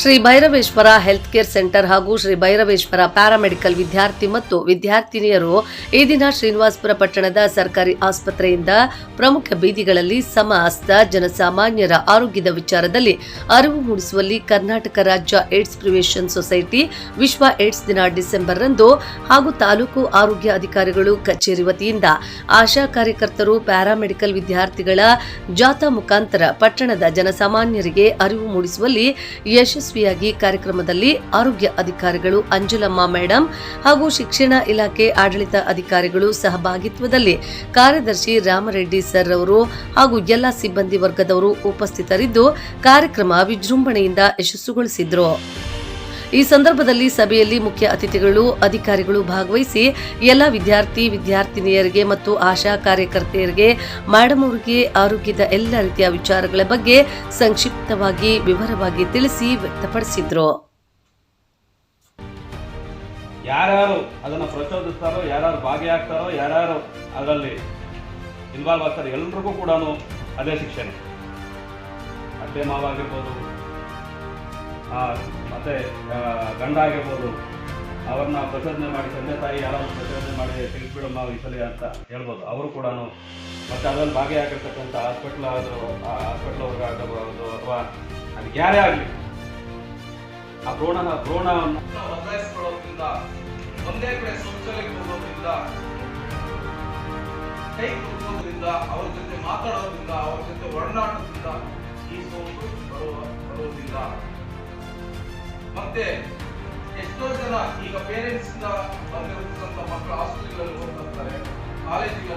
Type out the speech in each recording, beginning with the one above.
Shri Bhairaveshwara health care centre ಹಾಗೂ Shri Bhairaveshwara paramedical ವಿದ್ಯಾರ್ಥಿ ಮತ್ತು ವಿದ್ಯಾರ್ಥಿನಿಯರು ಈ ದಿನ ಶ್ರೀನಿವಾಸಪುರ ಪಟ್ಟಣದ ಸರ್ಕಾರಿ ಆಸ್ಪತ್ರೆಯಿಂದ ಪ್ರಮುಖ ಬೀದಿಗಳಲ್ಲಿ ಸಮ ಅಸ್ತ ಜನಸಾಮಾನ್ಯರ ಆರೋಗ್ಯದ ವಿಚಾರದಲ್ಲಿ ಅರಿವು ಮೂಡಿಸುವಲ್ಲಿ ಕರ್ನಾಟಕ ರಾಜ್ಯ ಏಡ್ಸ್ ಪ್ರಿವೆನ್ಷನ್ ಸೊಸೈಟಿ ವಿಶ್ವ ಏಡ್ಸ್ ದಿನ ಡಿಸೆಂಬರ್ ರಂದು ಹಾಗೂ ತಾಲೂಕು ಆರೋಗ್ಯ ಅಧಿಕಾರಿಗಳು ಕಚೇರಿ ವತಿಯಿಂದ ಆಶಾ ಕಾರ್ಯಕರ್ತರು ಪ್ಯಾರಾಮೆಡಿಕಲ್ ವಿದ್ಯಾರ್ಥಿಗಳ ಜಾಥಾ ಮುಖಾಂತರ ಪಟ್ಟಣದ ಜನಸಾಮಾನ್ಯರಿಗೆ ಅರಿವು ಮೂಡಿಸುವಲ್ಲಿ ಯಶಸ್ವಿಯಾಗಿ ಕಾರ್ಯಕ್ರಮದಲ್ಲಿ ಆರೋಗ್ಯ ಅಧಿಕಾರಿಗಳು ಅಂಜಲಮ್ಮ ಮೇಡಂ ಹಾಗೂ ಶಿಕ್ಷಣ ಇಲಾಖೆ ಆಡಳಿತ ಅಧಿಕಾರಿಗಳು ಸಹಭಾಗಿತ್ವದಲ್ಲಿ ಕಾರ್ಯದರ್ಶಿ ರಾಮರೆಡ್ಡಿ ಸರ್ ಅವರು ಹಾಗೂ ಎಲ್ಲ ಸಿಬ್ಬಂದಿ ವರ್ಗದವರು ಉಪಸ್ಥಿತರಿದ್ದು ಕಾರ್ಯಕ್ರಮ ವಿಜೃಂಭಣೆಯಿಂದ ಯಶಸ್ಸುಗೊಳಿಸಿದ್ರು. ಈ ಸಂದರ್ಭದಲ್ಲಿ ಸಭೆಯಲ್ಲಿ ಮುಖ್ಯ ಅತಿಥಿಗಳು ಅಧಿಕಾರಿಗಳು ಭಾಗವಹಿಸಿ ಎಲ್ಲ ವಿದ್ಯಾರ್ಥಿ ವಿದ್ಯಾರ್ಥಿನಿಯರಿಗೆ ಮತ್ತು ಆಶಾ ಕಾರ್ಯಕರ್ತೆಯರಿಗೆ ಮೇಡಮ್ ಅವರಿಗೆ ಆರೋಗ್ಯದ ಎಲ್ಲ ರೀತಿಯ ವಿಚಾರಗಳ ಬಗ್ಗೆ ಸಂಕ್ಷಿಪ್ತವಾಗಿ ವಿವರವಾಗಿ ತಿಳಿಸಿ ವ್ಯಕ್ತಪಡಿಸಿದ್ರು. ಯಾರ್ಯಾರು ಅದನ್ನು ಪ್ರಚೋದಿಸ್ತಾರೋ ಯಾರ್ಯಾರು ಭಾಗಿಯಾಗ್ತಾರೋ ಯಾರ್ಯಾರು ಅದರಲ್ಲಿ ಇನ್ವಾಲ್ವ್ ಆಗ್ತಾರೆ ಎಲ್ರಿಗೂ ಕೂಡ ಅದೇ ಶಿಕ್ಷಣ ಅತ್ತೆ ಮಾವ ಆಗಿರ್ಬೋದು ಆ, ಮತ್ತೆ ಗಂಡ ಆಗಿರ್ಬೋದು ಅವ್ರನ್ನ ಪ್ರಚೋದನೆ ಮಾಡಿ, ತಂದೆ ತಾಯಿ ಯಾರಾದ್ರೂ ಪ್ರಚೋದನೆ ಮಾಡಿ ತಿಳಿಸ್ಬಿಡಮ್ಮ ಈ ಸಲ ಅಂತ ಹೇಳ್ಬೋದು. ಅವರು ಕೂಡ ಮತ್ತೆ ಅದರಲ್ಲಿ ಭಾಗಿಯಾಗಿರ್ತಕ್ಕಂಥ ಹಾಸ್ಪಿಟ್ಲ್ ಆದರೂ ಆ ಹಾಸ್ಪಿಟ್ಲ್ ಅವ್ರಿಗೆ ಆಗಬಹುದು ಅಥವಾ ಅದಕ್ಕೆ ಯಾರೇ ಆಗಲಿ, ಆ ಭ್ರೂಣ, ಭ್ರೂಣವನ್ನು ವರ್ಗಾಯಿಸಿಕೊಳ್ಳೋದ್ರಿಂದ ಒಂದೇ ಕಡೆ ಶೌಚಾಲಯಕ್ಕೆ ಹೋಗೋದ್ರಿಂದ ಅವ್ರ ಜೊತೆ ಮಾತಾಡೋದ್ರಿಂದ, ಅವ್ರ ಜೊತೆ ಒಡನಾಡೋದ್ರಿಂದ ಈ ಸೋಂಕು ಬರುವ, ಬರುವುದಿಲ್ಲ. ಮತ್ತೆ ಎಷ್ಟೋ ಜನ ಈಗ ಪೇರೆಂಟ್ಸ್ ಬಂದಿರತಕ್ಕಂಥ ಮಕ್ಕಳು ಹಾಸ್ಪಿಟಲ್ಗಳಲ್ಲಿ ಹೋಗ್ತಾರೆ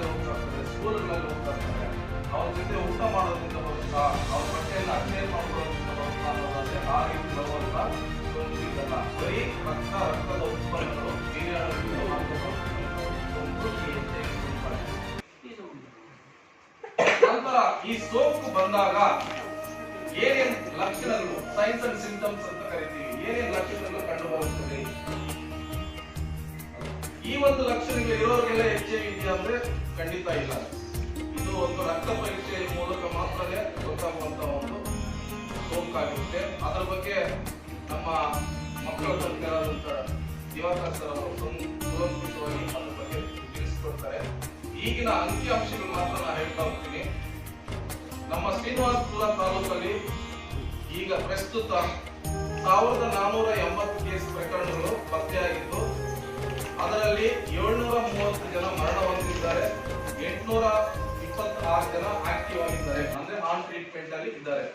ಹೋಗ್ತಾ ಇರ್ತಾರೆ ಸ್ಕೂಲ್ಗಳಲ್ಲಿ ಹೋಗ್ತಾ ಇರ್ತಾರೆ ಅವ್ರ ಜೊತೆ ಊಟ ಮಾಡೋದ್ರಿಂದ ಬರುತ್ತಾ, ಅವ್ರ ಬಟ್ಟೆಯನ್ನು ಅಕ್ಷೇರ್ ಮಾಡ್ಕೊಳ್ಳೋದ್ರಿಂದ ಬರುತ್ತಾ ಅನ್ನೋದಾದ್ರೆ ಆ ರೀತಿ ಬರುವಂತ ಸೋಂಕು ಇದಲ್ಲ ಬರೀ ರಕ್ತ, ರಕ್ತದ ಉತ್ಪನ್ನಗಳು ನಂತರ ಈ ಸೋಂಕು ಬಂದಾಗ ಏನೇನು ಲಕ್ಷಣಗಳು ಸೈನ್ಸ್ ಅಂಡ್ ಸಿಂಟಮ್ಸ್ ಅಂತ ಇರೋರಿಗೆಲ್ಲ ಎಚ್ ಐ ಅಂದ್ರೆ ಖಂಡಿತ ಇಲ್ಲ. ಇದು ಒಂದು ರಕ್ತ ಪರೀಕ್ಷೆಯ ಮೂಲಕ ಮಾತ್ರನೇ ಗೊತ್ತಾಗುವಂತ ಒಂದು ಸೋಂಕಾಗಿರುತ್ತೆ ಅದರ ಬಗ್ಗೆ ನಮ್ಮ ಮಕ್ಕಳ ತಜ್ಞರಾದಂತ ದಿವಾಕರ್ ಸರ್ ಅವರು ಸಂ- ಕೂಲಂಕುಷವಾಗಿ ಅದ್ರ ಬಗ್ಗೆ ತಿಳಿಸ್ಕೊಡ್ತಾರೆ. ಈಗಿನ ಅಂಕಿಅಂಶಗಳು ಮಾತ್ರ ನಾನು ಹೇಳ್ತಾ ಹೋಗ್ತೀನಿ. ನಮ್ಮ ಶ್ರೀನಿವಾಸಪುರ ತಾಲೂಕಲ್ಲಿ ಈಗ ಪ್ರಸ್ತುತ ಸಾವಿರದ ನಾನೂರ ಎಂಬತ್ತು ಕೇಸ್ ಪ್ರಕರಣಗಳು ಪತ್ತೆಯಾಗಿದ್ದು, ಅದರಲ್ಲಿ ಏಳ್ನೂರ ಅಲ್ಲಿ ಇದ್ದಾರೆ.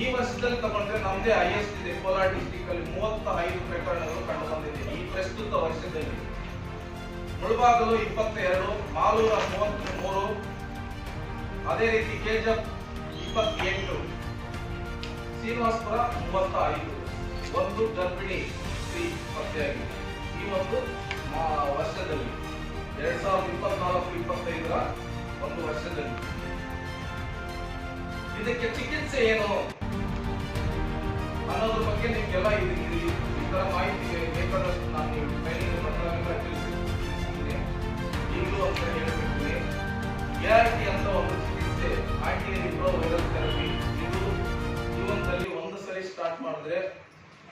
ಈ ವರ್ಷದಲ್ಲಿ ತಗೊಂಡ್ರೆ ನಮ್ದೇ ಹೈಯೆಸ್ಟ್ ಇದೆ. ಕೋಲಾರ ಡಿಸ್ಟಿಕ್ ಅಲ್ಲಿ ಮೂವತ್ತ ಐದು ಪ್ರಕರಣಗಳು ಕಂಡು ಬಂದಿದೆ ಈ ಪ್ರಸ್ತುತ ವರ್ಷದಲ್ಲಿ. ಮುಳಬಾಗಲು ಇಪ್ಪತ್ತೆರಡು, ಮಾಲೂರ ಮೂವತ್ತ್ ಮೂರು ಅದೇ ರೀತಿ ಕೆಜಪ್ ಇಪ್ಪತ್ತೆಂಟು, ಶ್ರೀನಿವಾಸಪುರ ಮೂವತ್ತ ಐದು ಒಂದು ಗರ್ಭಿಣಿ ಸ್ತ್ರೀ ಪತ್ತೆಯಾಗಿದೆ. ಈ ಒಂದು ವರ್ಷದಲ್ಲಿ. ಎರಡ್ ಸಾವಿರದ ಇಪ್ಪತ್ನಾಲ್ಕು, ಇಪ್ಪತ್ತೈದರ ಒಂದು ವರ್ಷದಲ್ಲಿ. ಇದಕ್ಕೆ ಚಿಕಿತ್ಸೆ ಏನು? ಅನ್ನೋದ್ರ ಬಗ್ಗೆ ನಿಮ್ಗೆಲ್ಲ ಇದು ಇದು- ಈ ತರ ಮಾಹಿತಿ ಬೇಕಾದಷ್ಟು ನಾನು ನೀವು ಟ್ರೈನಿಂಗ್ ತಿಳಿಸಿದ್ದೀನಿ ಈಗಲೂ ಅಂತ ಹೇಳ್ಬಿಡ್ತೀನಿ. ಎಆರ್ಟಿ ಅಂತ ಒಂದು ಚಿಕಿತ್ಸೆ ಆಂಟಿ ವೈರಲ್ ಥೆರಪಿ. ಇದು ಜೀವನದಲ್ಲಿ ಒಂದು ಸರಿ ಸ್ಟಾರ್ಟ್ ಮಾಡಿದ್ರೆ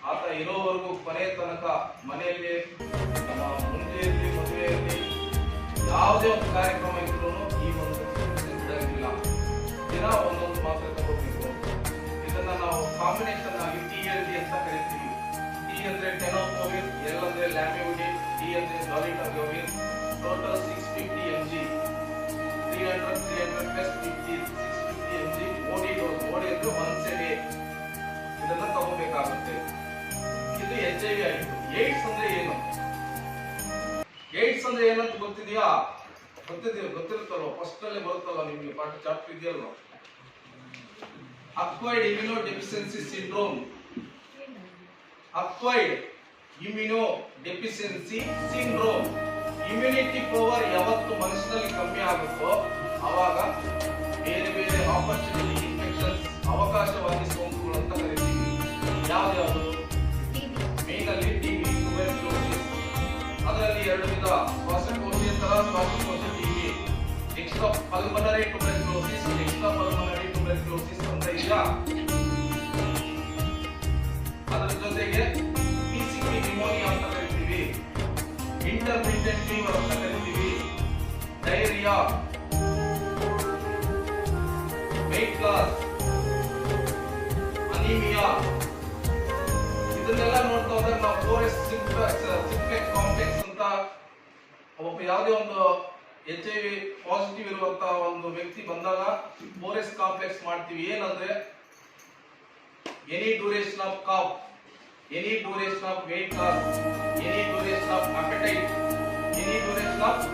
ಆತ ಇರೋವರೆಗೂ ಕೊನೆ ತನಕ ಮನೆಯಲ್ಲಿ ನಮ್ಮ ಮುಂಜೆಯಲ್ಲಿ ಮದುವೆಯಲ್ಲಿ ಯಾವುದೇ ಒಂದು ಕಾರ್ಯಕ್ರಮ ಇದ್ರೂ ಈ ಒಂದು ದಿನ ಒಂದೊಂದು ಮಾತ್ರೆ ತಗೋಬೇಕು ಇದನ್ನ ನಾವು ಕಾಂಬಿನೇಷನ್ ಆಗಿ ಟಿ ಎಲ್ ಡಿ ಅಂತ ಕರಿತೀವಿ. ಟಿ ಅಂದ್ರೆ ಟೆನೋಕೋವಿನ್ ಎಲ್ ಅಂದ್ರೆ ಲ್ಯಾಮಿವಿಡಿನ್ ಡಿ ಅಂದ್ರೆ ಡಾಲಿಟೋವಿನ್ total six fifty M G three hundred three hundred plus fifty six fifty M G OD dose OD ಅಂದ್ರೆ ಒನ್ಸ್ ಎ ಇದನ್ನ ತಗೋಬೇಕಾಗುತ್ತೆ. ಇದು ಎಚ್ ಐ ವಿ ಆಯಿತು ಏಡ್ಸ್ ಅಂದ್ರೆ ಏನು? ಏಡ್ಸ್ ಅಂದ್ರೆ ಏನಂತ ಗೊತ್ತಿದೆಯಾ? ಗೊತ್ತಿದೆಯಾ ಗೊತ್ತಿರುತ್ತಲ್ವ? ಅಲ್ಲೇ ಬರುತ್ತಲ್ಲ ನಿಮ್ಗೆ ಪಾಠ? Chapter ಇದೆಯಲ್ವ? Acquired immunodeficiency syndrome acquired immunodeficiency syndrome immunity power ಯಾವತ್ತು ಮನುಷ್ಯನಲ್ಲಿ ಕಮ್ಮಿ ಆಗುತ್ತೋ ಅವಾಗ ಬೇರೆ ಬೇರೆ ಆಪರ್ಚುನಿಟಿ ಇನ್ಫೆಕ್ಷನ್ಸ್ ಅವಕಾಶವಾಗಿ ಸೋಂಕುಗಳು ಅಂತ ಕರಿತೀವಿ. ಯಾವ್ದು ಮೇನ್ ಅಲ್ಲಿ ಟಿಬಿ ಟ್ಯೂಬರ್ಕ್ಯುಲೋಸಿಸ್ ಅದರಲ್ಲಿ ಎರಡು ವಿಧ ಶ್ವಾಸಕೋಶೇತರ ಶ್ವಾಸಕೋಶ extrapulmonary tuberculosis extrapulmonary tuberculosis ಅಂತ ಅದರ ಜೊತೆಗೆ ಪಿಸಿಪಿ ನ್ಯೂಮೋನಿಯಾ ಅಂತ ಕರಿತೀವಿ ಇಂಟರ್ಮಿಟೆಂಟ್ ಫೀವರ್ ಅಂತ ಕರಿತೀವಿ ಡೈರಿಯಾ ವೆಯ್ಟ್ ಲಾಸ್ ಅನಿಮಿಯಾ ಇದನ್ನೆಲ್ಲ ನೋಡ್ತಾ ಹೋದ್ರೆ ನಾವು ಫೋರ್ ಎಸ್ ಸಿಂಪ್ಲೆಕ್ಸ್ ಕಾಂಪ್ಲೆಕ್ಸ್ ಅಂತ ಒಬ್ಬ ಯಾವುದೇ ಒಂದು ಎಚ್ ಐ ವಿ ಪಾಸಿಟಿವ್ ಇರುವಂತಹ ಒಂದು ವ್ಯಕ್ತಿ ಬಂದಾಗ ಫೋರ್ ಕಾಂಪ್ಲೆಕ್ಸ್ ಮಾಡ್ತೀವಿ. ಏನಂದ್ರೆ any duration of cough any duration of weight loss any duration of appetite any duration of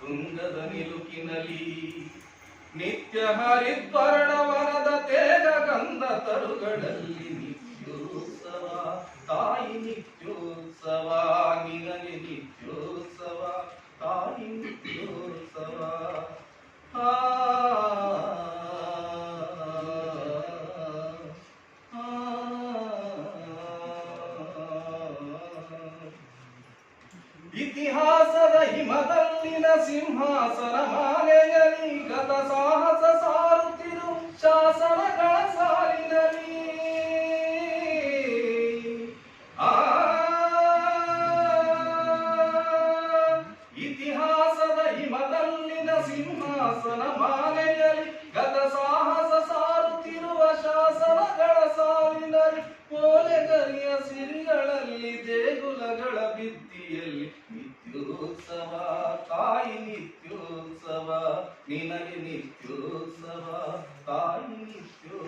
ತುಂಗದ ನಿಲುಕಿನಲಿ ನಿತ್ಯ ಹರಿದ್ವರ್ಣವನದ ತೇಜ ಗಂಧ ತರುಗಳಲ್ಲಿ ನಿತ್ಯೋತ್ಸವ ನಿನಗೆ ನಿತ್ಯೋತ್ಸವ ತಾಯಿ ನಿತ್ಯೋತ್ಸವ ಇತಿಹಾಸದ ಹಿಮದಲ್ಲಿನ ಸಿಂಹಾಸನ ಮಾಲೆಯಲ್ಲಿ ಗತ ಸಾಹಸ ಸಾರುತ್ತಿರು ಶಾಸನಗಳ ಸಾಲಿನಲ್ಲಿ ಹಿಮದಲ್ಲಿನ ಸಿಂಹಾಸನ ಮಾಲೆಯಲ್ಲಿ ಗತ ಸಾಹಸ ಸಾರುತ್ತಿರುವ ಶಾಸನಗಳ ಸಾಲಿನಲ್ಲಿ ಕೋಲೆಗರಿಯ ಸಿರಿಗಳಲ್ಲಿ ದೇಗುಲಗಳ ಬಿದ್ದಿಯಲ್ಲಿ ನಿತ್ಯೋತ್ಸವ, ತಾಯಿ ನಿತ್ಯೋತ್ಸವ, ನಿನಗೆ ನಿತ್ಯೋತ್ಸವ, ತಾಯಿ ನಿತ್ಯೋ